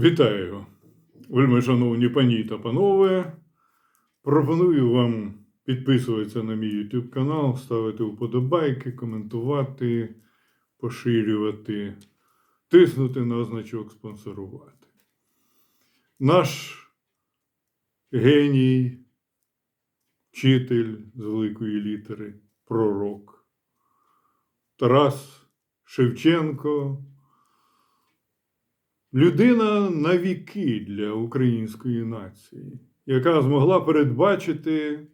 Вітаю, вельми шановні пані та панове. Пропоную вам підписуватися на мій YouTube канал, ставити вподобайки, коментувати, поширювати, тиснути на значок спонсорувати. Наш геній, вчитель з великої літери, пророк Тарас Шевченко. Людина на віки для української нації, яка змогла передбачити,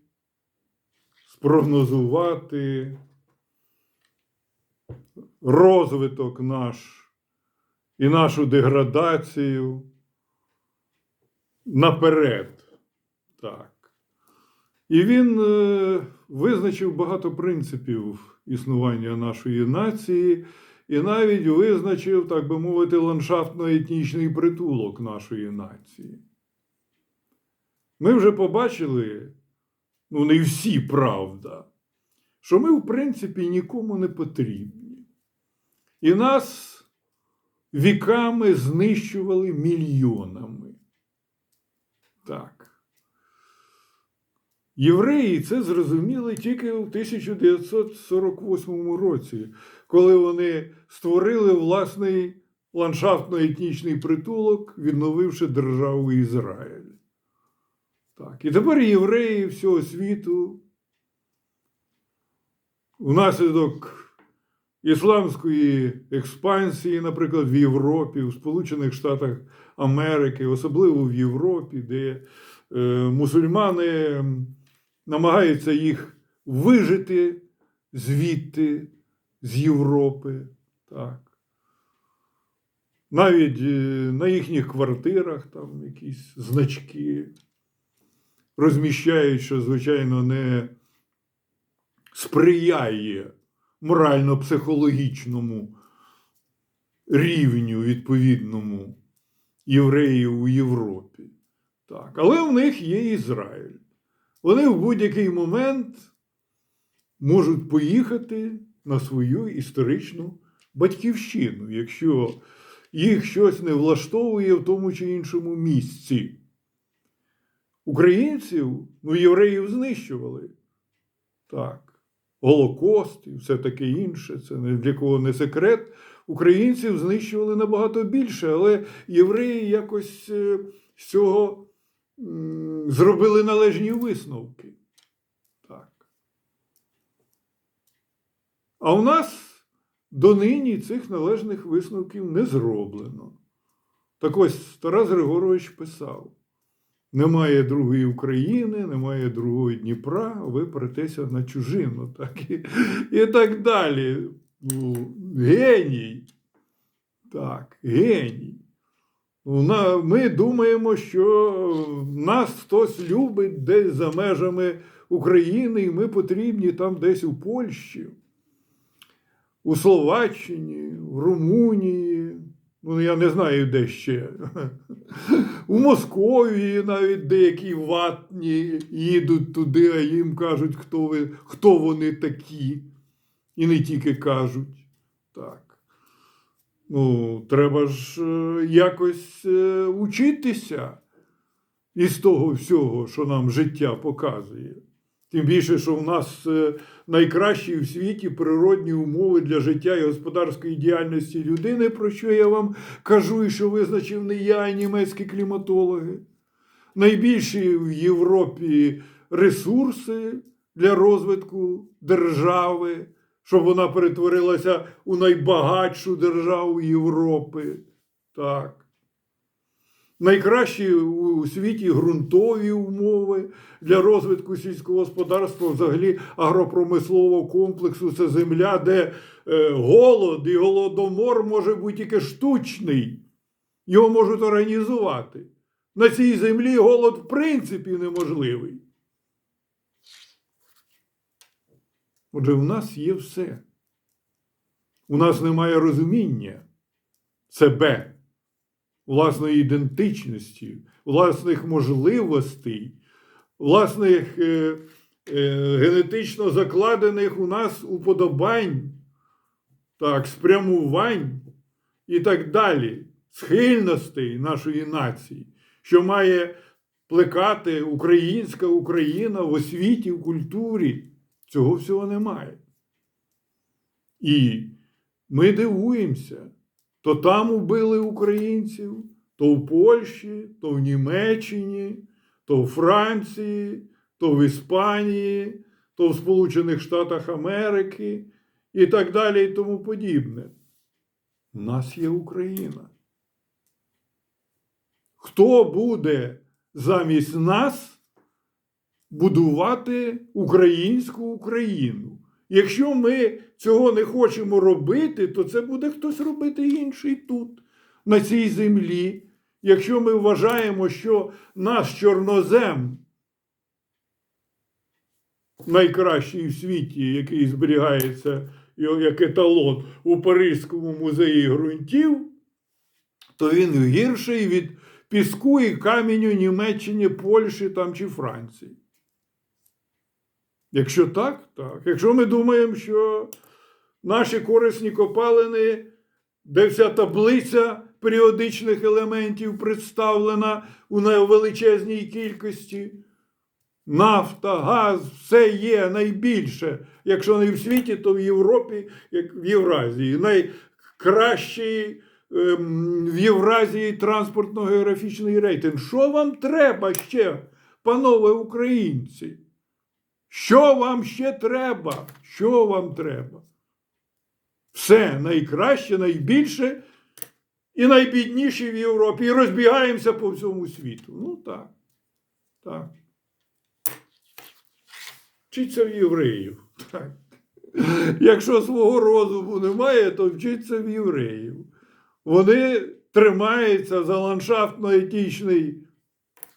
спрогнозувати розвиток наш і нашу деградацію наперед. Так. І він е, визначив багато принципів існування нашої нації і навіть визначив, так би мовити, ландшафтно-етнічний притулок нашої нації. Ми вже побачили, ну не всі правда, що ми, в принципі, нікому не потрібні. І нас віками знищували мільйонами. Так. Євреї це зрозуміли тільки у 1948 році, коли вони створили власний ландшафтно-етнічний притулок, відновивши державу Ізраїль. Так. І тепер євреї всього світу внаслідок ісламської експансії, наприклад, в Європі, в Сполучених Штатах Америки, особливо в Європі, де е, мусульмани намагаються їх вижити звідти, з Європи. Так. Навіть е, на їхніх квартирах там якісь значки розміщають, що, звичайно, не сприяє морально-психологічному рівню відповідному євреїв у Європі. Так. Але в них є Ізраїль. Вони в будь-який момент можуть поїхати на свою історичну батьківщину, якщо їх щось не влаштовує в тому чи іншому місці. Українців, ну, євреїв знищували. Так. Голокост і все таке інше, це не для кого не секрет. Українців знищували набагато більше, але євреї якось е, з цього зробили належні висновки. Так. А у нас донині цих належних висновків не зроблено. Так ось Тарас Григорович писав: немає другої України, немає другого Дніпра, ви претеся на чужину. Так, і, і так далі. Геній. Так, геній. Ми думаємо, що нас хтось любить десь за межами України, і ми потрібні там десь у Польщі, у Словаччині, в Румунії. Ну, я не знаю, де ще. У Московії навіть деякі ватні їдуть туди, а їм кажуть, хто, ви, хто вони такі. І не тільки кажуть. Так. Ну, треба ж е, якось е, учитися із того всього, що нам життя показує. Тим більше, що в нас е, найкращі в світі природні умови для життя і господарської діяльності людини, про що я вам кажу, і що визначив не я, а німецькі кліматологи. Найбільші в Європі ресурси для розвитку держави, щоб вона перетворилася у найбагатшу державу Європи. Так. Найкращі у світі ґрунтові умови для розвитку сільського господарства, взагалі агропромислового комплексу це земля, де е, голод і голодомор може бути тільки штучний. Його можуть організувати. На цій землі голод в принципі неможливий. Отже, в нас є все. У нас немає розуміння себе, власної ідентичності, власних можливостей, власних е, е, генетично закладених у нас уподобань, так, спрямувань і так далі. схильностей нашої нації, що має плекати українська Україна в освіті, в культурі. Цього всього немає. І ми дивуємося, то там убили українців, то в Польщі, то в Німеччині, то в Франції, то в Іспанії, то в Сполучених Штатах Америки і так далі, і тому подібне. У нас є Україна. Хто буде замість нас будувати українську Україну? Якщо ми цього не хочемо робити, то це буде хтось робити інший тут, на цій землі. Якщо ми вважаємо, що наш чорнозем найкращий в світі, який зберігається як еталон у Паризькому музеї ґрунтів, то він гірший від піску і каменю Німеччини, Польщі там, чи Франції. Якщо так, так. Якщо ми думаємо, що наші корисні копалини, де вся таблиця періодичних елементів представлена у найвеличезній кількості, нафта, газ, все є найбільше. Якщо не в світі, то в Європі, як в Євразії. Найкращий ем, в Євразії транспортно-географічний рейтинг. Що вам треба ще, панове українці? Що вам ще треба? Що вам треба? Все найкраще, найбільше і найбідніше в Європі. І розбігаємося по всьому світу. Ну так. Так. Вчиться в євреїв. Так. Якщо свого розуму немає, то вчиться в євреїв. Вони тримаються за ландшафтно-етичний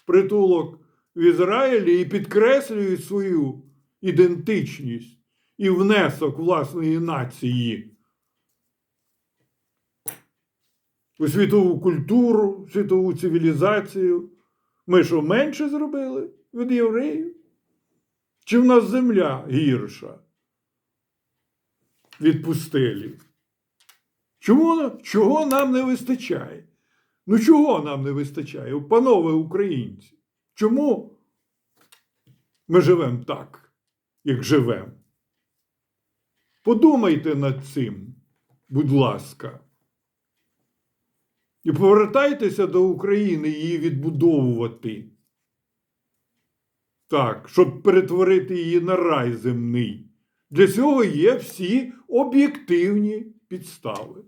притулок в Ізраїлі і підкреслюють свою ідентичність і внесок власної нації у світову культуру, світову цивілізацію. Ми що менше зробили від євреїв? Чи в нас земля гірша від пустелі? Чого, чого нам не вистачає? Ну чого нам не вистачає, панове українці? Чому ми живемо так, як живемо? Подумайте над цим, будь ласка. І повертайтеся до України її відбудовувати. Так, щоб перетворити її на рай земний. Для цього є всі об'єктивні підстави.